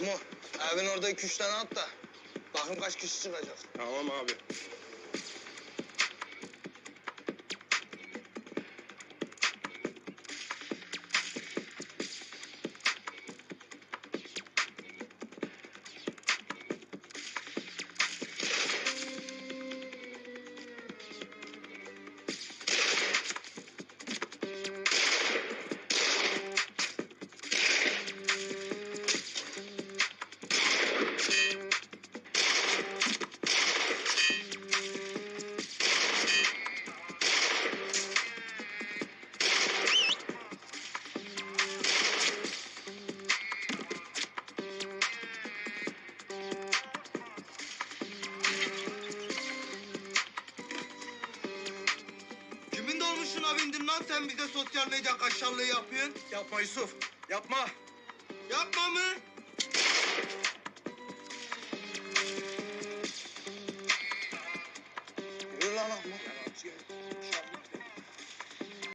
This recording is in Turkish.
Mahmut, evin orada iki üç tane at da. Bakın kaç kişi çıkacak. Tamam abi. Dolmuşuna bindin lan sen bize sosyal medya kaşarlığı yapıyorsun? Yapma Yusuf. Yapma. Yapma mı?